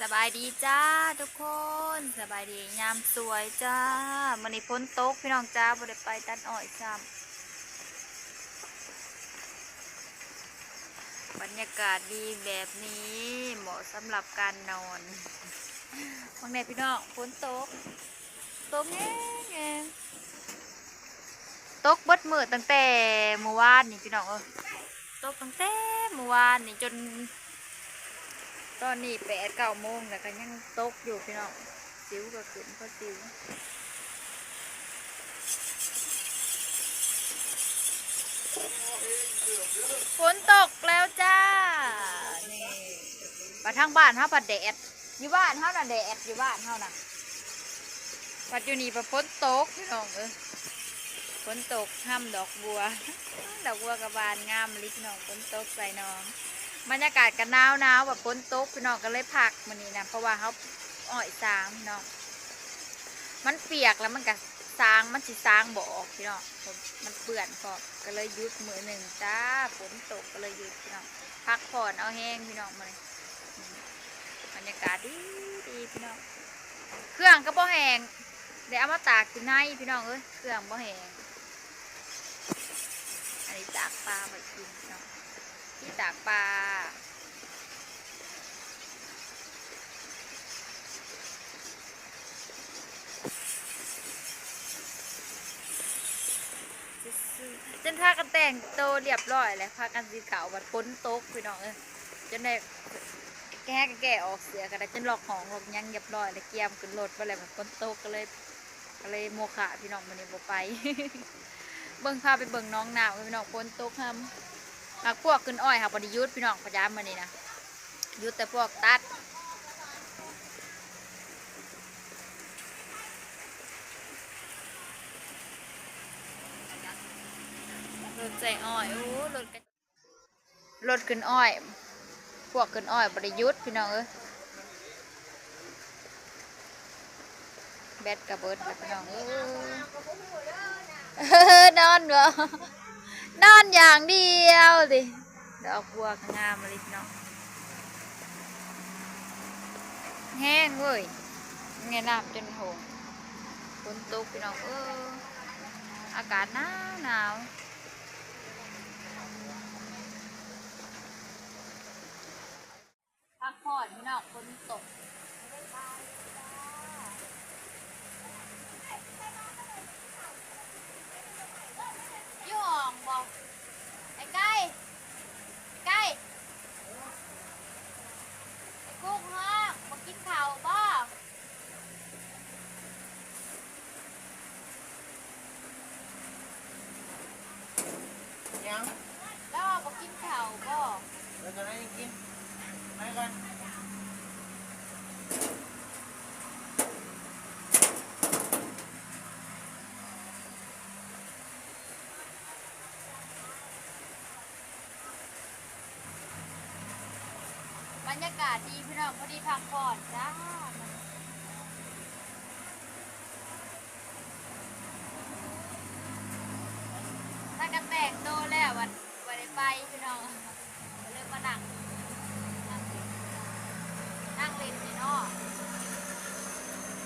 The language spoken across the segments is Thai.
สบายดีจ้าทุกคนสบายดียามสวยจ้ามันนี้พ้นตกพี่น้องจ้าบ่ได้ไปตัดอ้อยซ้ำบรรยากาศดีแบบนี้เหมาะสำหรับการนอนวันนี้พี่น้องพ้นตกตกแง่แง่ตกบดมือตั้งแต่เมื่อวานนี่พี่น้องเออตกตั้งแต่เมื่อวานนี่จน ตอนนี้แปดเก้าโมงแต่ก็ยังตกอยู่พี่น้องสิวก็ขึ้นเพราะสิวฝนตกแล้วจ้า นี่มาทางบ้านเฮาผัดแดด อยู่บ้านเฮาน่ะแดดอยู่บ้านเฮาน่ะปัดอยู่นี่ประฝนตกพี่น้องเออฝนตกห้ามดอกบัว ดอกบัวกระบานงามลิพี่น้องฝนตกใส่น้อง บรรยากาศก็หนาวหนาวแบบฝนตกพี่น้องก็เลยพักมันนี้นะเพราะว่าเขาอ้อยสางพี่น้องมันเปียกแล้วมันก็สางมันสิสางบ่ออกพี่น้องผมมันเปื่อนก็ก็เลยยุดมือหนึ่งจ้าฝนตกก็เลยยุดพี่น้องพักผ่อนเอาแห้งพี่น้องมาเลยบรรยากาศดีดีพี่น้องเครื่องก็บ่แห้งเดี๋ยวเอามาตากกินให้พี่น้องเอ้ยเครื่องบ่แห้งอันนี้ตากปลาไปกิน ที่ตากปลาจนพากันแต่งโตเรียบร้อยแล้วพากันสีขาวบัดพ้นโต๊ะพี่น้องเอ้ยจนได้แก้กแก้ออกเสียกันจนหลอกของหลอกยังเรียบร้อยแล้วเกียมขึ้นรถไปแล้วบัดพ้นโต๊ะก็เลยก็เลยโมฆะพี่น้องมันนี่บ่ไป เบิ่งพาไปเบิ่งน้องหนาวพี่น้องพ้นโต๊ะทำ หากพวกขึ้นอ้อยค่ะบริยุทธ์พี่น้องพยายามมานี่นะยุดแต่พวกตัดรถใจอ้อยโอ้รถรถขึ้นอ้อย พวกขึ้นอ้อยบริยุทธ์พี่น้องเอ้ยแบตกระเบิดแล้วพี่น้องเอ้ยเออนอนบ่ นอนอย่างเดียวสิดอกบัวก็งามมาเลยพี่น้องแห้งเว้ยเงยน้ำจนหงฝนตกพี่น้องเอออากาศหนาวหนาวพักผ่อนพี่น้องฝนตกอยู่ห้องบอก ไอ้ไก่ไก่ไอ้กุ้งห้องมากินข้าวบ่ ยัง แล้วมากินข้าวบ่ เราจะได้กินไปก่อน บ รรยากาศดีพี่น้องพอดีพักผ่อนจ้าถ้ากันแต่งโตแล้ววันวันไปพี่น้องก็เลยมานั่งนั่งเล่นนั่งเล่นนี่เนาะ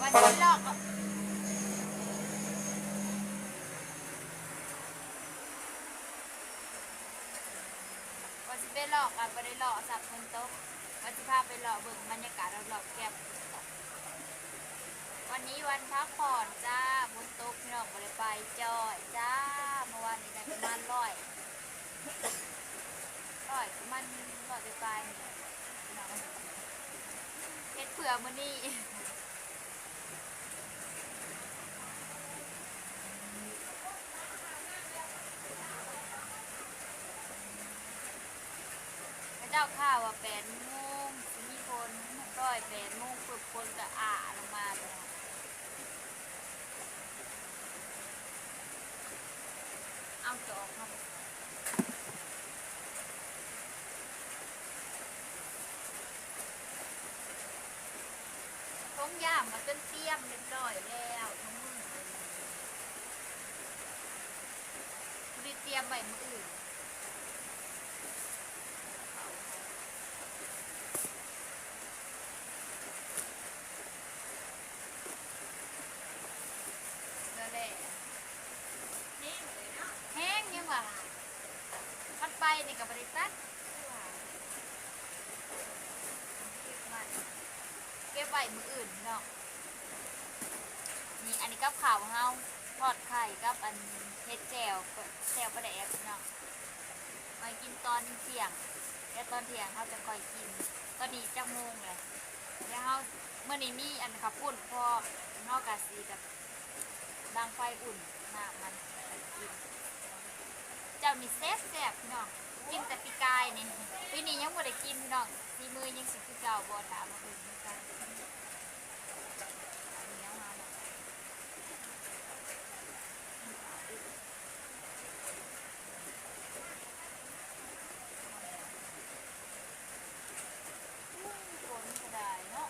วันที่ลอกก็ว่าสิไปหลอกกันไปได้หลอกสับคนโต๊ะ ว่าสิพาไปหลอเบิ่งบรรยากาศรอบๆแก้มวันนี้วันพักผ่อนจ้าบนโต๊ะพี่น้องบ่ไปไปจอยจ้าเมื่อวานนี้ได้ประมาณร้อยร้อยประมันร้อยไปไปนี่พี่น้องเฮ็ดเผื่อมื้อนี้เจ้าข้าวว่าแปดโมงสิมีคน ร้อยแปดโมงฝึกคนก็อ่าลงมาเลยเอาจอกครับต้มยำมาจนเตรียมเรียบร้อยแล้วทั้งมือเลยรีเตรียมใบมืออื่น บ ไว้มืออื่นพี่น้องนี่อันนี้กับข่าวเฮาทอดไข่กับอันเฮ็ดแจ่วแจวปลาแดกพี่น้องมากินตอนเที่ยงแล้วตอนเที่ยงเขาจะคอยกิน ตอนนี้จักโมงเลยแล้วเขาเมื่อนี้มีอันขับปุ่นพอนอกกาสีกับดังไฟอุ่นน้ำมันกินเจ้านี่แซ่บแซ่บพี่น้องกินแต่ปีกายนี่ปีนี้ยังบ่ได้กินพี่น้องทีมือยังสิคือเก่าบ่ถามมาอื่นคือกันอันนี้เอามาหมดอุ้ยฝนก็ได้เนาะ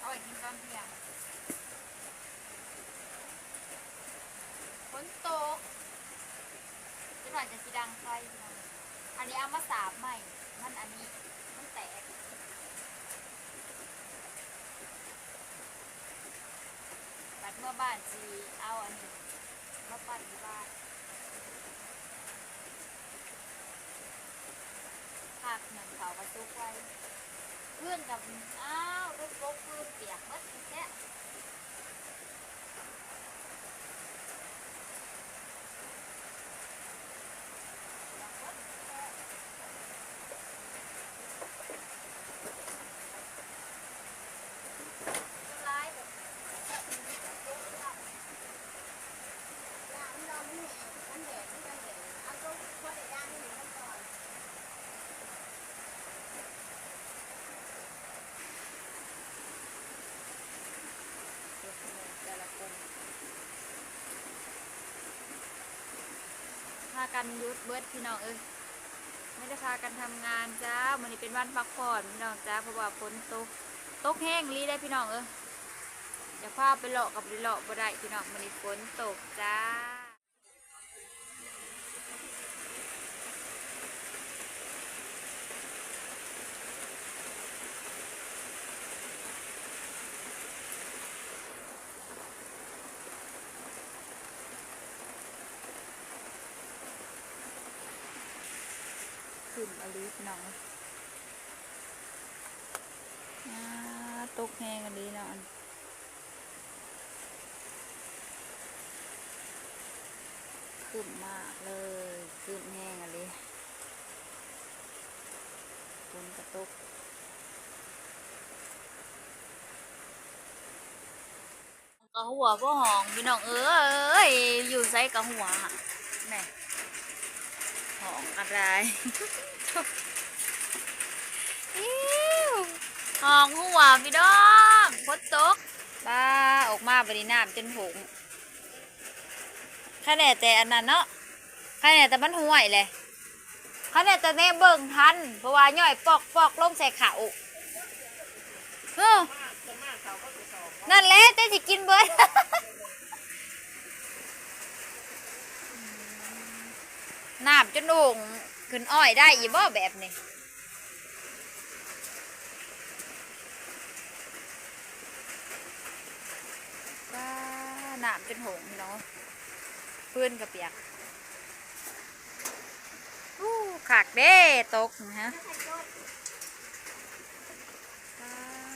เอาไว้กินตอนเที่ยงฝนตกจะหน่อยจะสีดังไฟพี่น้องอันนี้เอามาสาบใหม่มันอันนี้มันแตกบัดเมื่อบ้านจีเอาอันนี้มาปั่นที่บ้านผักหมือนเขากระซุกไว้ เพื่อนกับอ้าวรถรถพื้นเปียกมัดแค่ร้ายแบบ แต่ละคนพา กันยุดเบิดพี่น้องเอ้ยไม่ได้พากันทำงานจ้าวันนี้เป็นวันพักผ่อนพี่น้องจ้าเพราะว่าฝนตกตกแห้งรีได้พี่น้องเอ้ยอย่าพาไปเลาะกับไปเลาะบ่ได้พี่น้องวันนี้ฝนตกจ้า ขึ้นอลีพี่น้องอาตกแห้งอลีนะอันขึ้นมากเลยขึ้นแห้งอะไรฝนกระตกกระหัวพ่อหองพี่น้องเอ้ยอยู่ไซกระหัวแนี่ หองอะไรอิ๊วหองหัวพี่น้องฝนตกบ้าออกมาบริน้ำจนหงข้าแน่แต่อันนั้นเนาะข้าแน่แต่มันห่วยเลยข้าแน่แต่แน่เบิ่งทัน เพราะว่าย่อยปอกปอกลงใส่เขาเออนั่นแหละแต่สิกินเบิด น้ำจนโด่งขึ้นอ้อยได้อีบ่แบบนี้ว้าน้ำจนหงเนาะเพื่อนกับเปียกอู้ขากเด้ตกนะฮะ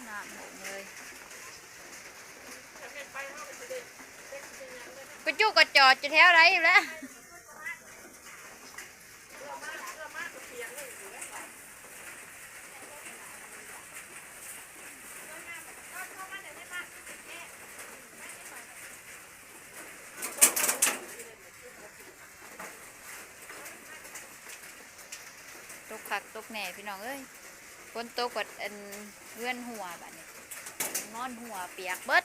น้ำหงเลยกระจุกกระจอดจะแถวไรอยู่แล้วตกขักตก แหน่พี่น้องเอ้ยฝนตกกดอันเงื่อนหัวแบบนี้นอนหัวเปียกเบิด